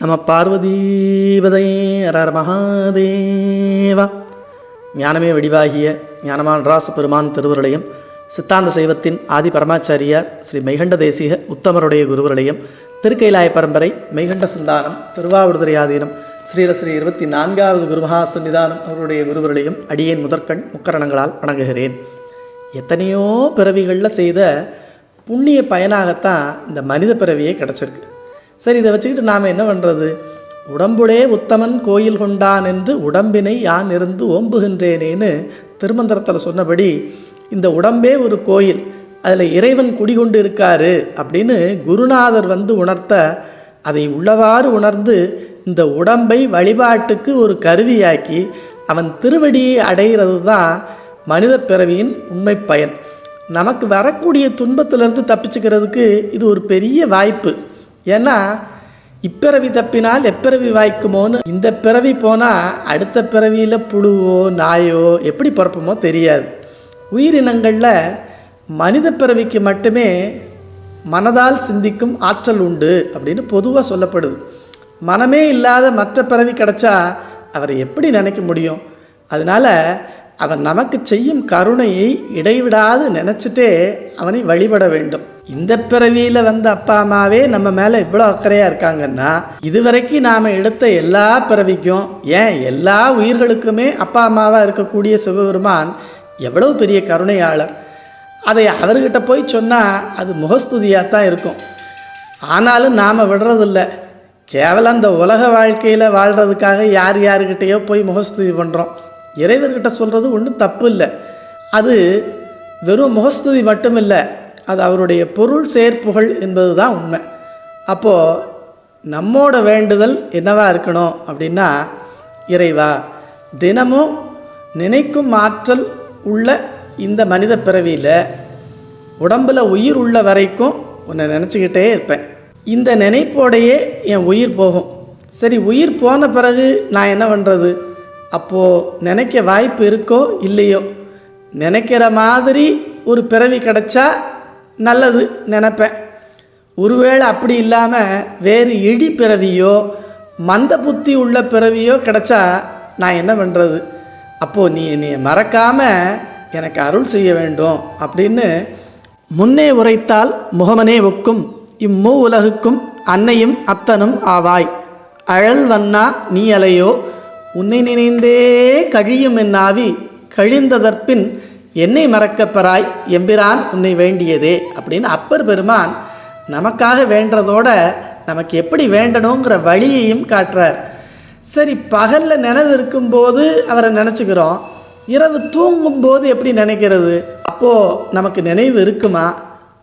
நம பார்வதீபதை அரர் மகாதேவா. ஞானமே வடிவாகிய ஞானமான் ராச பெருமான் திருவருளையும் சித்தாந்த சைவத்தின் ஆதி பரமாச்சாரியார் ஸ்ரீ மெய்கண்ட தேசிக உத்தமருடைய குருவருளையும் திருக்கைலாய பரம்பரை மெய்கண்ட சிந்தானம் திருவாவூர்துறை ஆதீனம் ஸ்ரீல ஸ்ரீ இருபத்தி நான்காவது குருமகா சன்னிதானம் அவருடைய குருவருளையும் அடியேன் முதற்கண் முக்கரணங்களால் வணங்குகிறேன். எத்தனையோ பிறவிகளில் செய்த புண்ணிய பயனாகத்தான் இந்த மனித பிறவியே கிடச்சிருக்கு. சரி இதை வச்சுக்கிட்டு நாம் என்ன பண்ணுறது உடம்புலே உத்தமன் கோயில் கொண்டான் என்று உடம்பினை யான் இருந்து ஓம்புகின்றேனேன்னு திருமந்திரத்தில் சொன்னபடி இந்த உடம்பே ஒரு கோயில் அதில் இறைவன் குடிகொண்டு இருக்காரு அப்படின்னு குருநாதர் வந்து உணர்த்த அதை உள்ளவாறு உணர்ந்து இந்த உடம்பை வழிபாட்டுக்கு ஒரு கருவியாக்கி அவன் திருவடியை அடைகிறது தான் மனித பிறவியின் உண்மை பயன் நமக்கு வரக்கூடிய துன்பத்திலிருந்து தப்பிச்சுக்கிறதுக்கு இது ஒரு பெரிய வாய்ப்பு. ஏன்னா இப்பிறவி தப்பினால் எப்பிறவி வாய்க்குமோன்னு இந்த பிறவி போனால் அடுத்த பிறவியில் புழுவோ நாயோ எப்படி பிறப்போமோ தெரியாது. உயிரினங்களில் மனித பிறவிக்கு மட்டுமே மனதால் சிந்திக்கும் ஆற்றல் உண்டு அப்படின்னு பொதுவாக சொல்லப்படுது. மனமே இல்லாத மற்ற பிறவி கிடைச்சா அவரை எப்படி நினைக்க முடியும்? அதனால் அவன் நமக்கு செய்யும் கருணையை இடைவிடாது நினச்சிட்டே அவனை வழிபட வேண்டும். இந்த பிறவியில் வந்த அப்பா அம்மாவே நம்ம மேலே இவ்வளோ அக்கறையாக இருக்காங்கன்னா இதுவரைக்கும் நாம் எடுத்த எல்லா பிறவிக்கும் ஏன் எல்லா உயிர்களுக்குமே அப்பா அம்மாவாக இருக்கக்கூடிய சிவபெருமான் எவ்வளவு பெரிய கருணையாளர்? அதை அவர்கிட்ட போய் சொன்னால் அது முகஸ்துதியாக தான் இருக்கும். ஆனாலும் நாம் விடுறதில்ல. கேவலம் இந்த உலக வாழ்க்கையில் வாழ்கிறதுக்காக யார் யாருக்கிட்டேயோ போய் முகஸ்துதி பண்ணுறோம் இறைவர்கிட்ட சொல்கிறது ஒன்றும் தப்பு இல்லை. அது வெறும் முகஸ்துதி மட்டும் இல்லை அது அவருடைய பொருள் சேர்ப்புகள் என்பது தான் உண்மை. அப்போது நம்மோட வேண்டுதல் என்னவாக இருக்கணும் அப்படின்னா இறைவா தினமும் நினைக்கும் ஆற்றல் உள்ள இந்த மனித பிறவியில் உடம்பில் உயிர் உள்ள வரைக்கும் உன்னை நினச்சிக்கிட்டே இருப்பேன். இந்த நினைப்போடையே என் உயிர் போகும். சரி உயிர் போன பிறகு நான் என்ன பண்ணுறது அப்போது நினைக்க வாய்ப்பு இருக்கோ இல்லையோ? நினைக்கிற மாதிரி ஒரு பிறவி கிடச்சா நல்லது நினப்பேன். ஒருவேளை அப்படி இல்லாமல் வேறு இடி பிறவியோ மந்த புத்தி உள்ள பிறவியோ கிடைச்சா நான் என்ன பண்ணுறது அப்போது நீ என்னை மறக்காமல் எனக்கு அருள் செய்ய வேண்டும் அப்படின்னு முன்னே உரைத்தால் முகமனே ஒக்கும். இம்மூ உலகுக்கும் அன்னையும் அத்தனும் ஆவாய். அழல் வண்ணா நீ அலையோ உன்னை நினைந்தே கழியும் என் ஆவி. கழிந்ததற்பின் என்னை மறக்கப்பெறாய் எம்பிரான் உன்னை வேண்டியதே அப்படின்னு அப்பர் பெருமான் நமக்காக வேண்டதோட நமக்கு எப்படி வேண்டணுங்கிற வழியையும் காட்டுறார். சரி பகலில் நினைவு இருக்கும்போது அவரை நினச்சிக்கிறோம். இரவு தூங்கும்போது எப்படி நினைக்கிறது? அப்போது நமக்கு நினைவு இருக்குமா?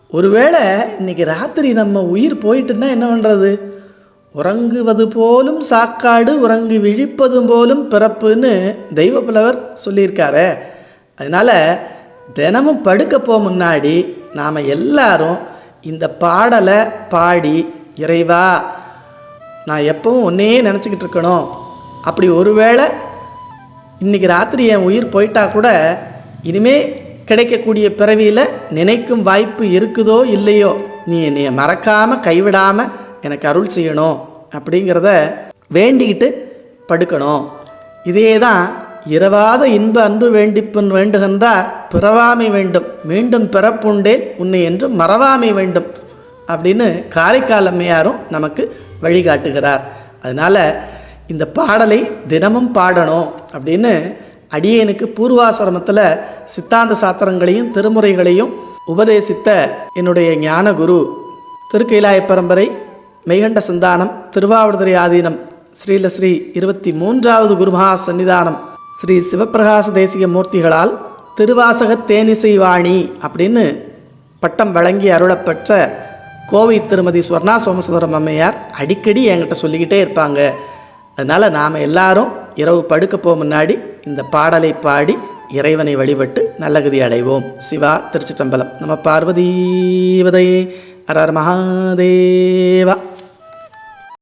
ஒருவேளை இன்னைக்கு ராத்திரி நம்ம உயிர் போயிட்டுன்னா என்ன பண்ணுறது உறங்குவது போலும் சாக்காடு உறங்கி விழிப்பது போலும் பிறப்புன்னு தெய்வ புலவர் சொல்லியிருக்காரு. அதனால் தினமும் படுக்க போக முன்னாடி நாம் எல்லாரும் இந்த பாடலை பாடி இறைவா நான் எப்பவும் ஒன்றையே நினச்சிக்கிட்டு இருக்கணும். அப்படி ஒருவேளை இன்றைக்கி ராத்திரி என் உயிர் போயிட்டா கூட இனிமே கிடைக்கக்கூடிய பிறவியில் நினைக்கும் வாய்ப்பு இருக்குதோ இல்லையோ நீ என்னை மறக்காமல் கைவிடாமல் எனக்கு அருள் செய்யணும் அப்படிங்கிறத வேண்டிக்கிட்டு படுக்கணும். இதே தான் இரவாத இன்ப அன்பு வேண்டிப்பன் வேண்டுகின்றார் பிறவாமை வேண்டும். மீண்டும் பிறப்புண்டேன் உன்னை என்று மறவாமை வேண்டும். அப்படின்னு காரைக்கால் அம்மையாரும் நமக்கு வழிகாட்டுகிறார். அதனால் இந்த பாடலை தினமும் பாடணும் அப்படின்னு அடியேனுக்கு பூர்வாசிரமத்தில் சித்தாந்த சாத்திரங்களையும் திருமுறைகளையும் உபதேசித்த என்னுடைய ஞான குரு திருக்கைலாய பரம்பரை மெய்கண்ட சந்தானம் திருவாவடுதுறை ஆதீனம் ஸ்ரீல ஸ்ரீ இருபத்தி மூன்றாவது குருமகா சன்னிதானம் ஸ்ரீ சிவபிரகாச தேசிக மூர்த்திகளால் திருவாசக தேனிசைவாணி அப்படின்னு பட்டம் வழங்கி அருளப்பெற்ற கோவை திருமதி ஸ்வர்ணா சோமசுந்தரம் அம்மையார் அடிக்கடி என்கிட்ட சொல்லிக்கிட்டே இருப்பாங்க. அதனால் நாம் எல்லாரும் இரவு படுக்க போக முன்னாடி இந்த பாடலை பாடி இறைவனை வழிபட்டு நல்லகதி அடைவோம். சிவா திருச்சிற்றம்பலம். நம்ம பார்வதீவதை அரர் மகாதேவா.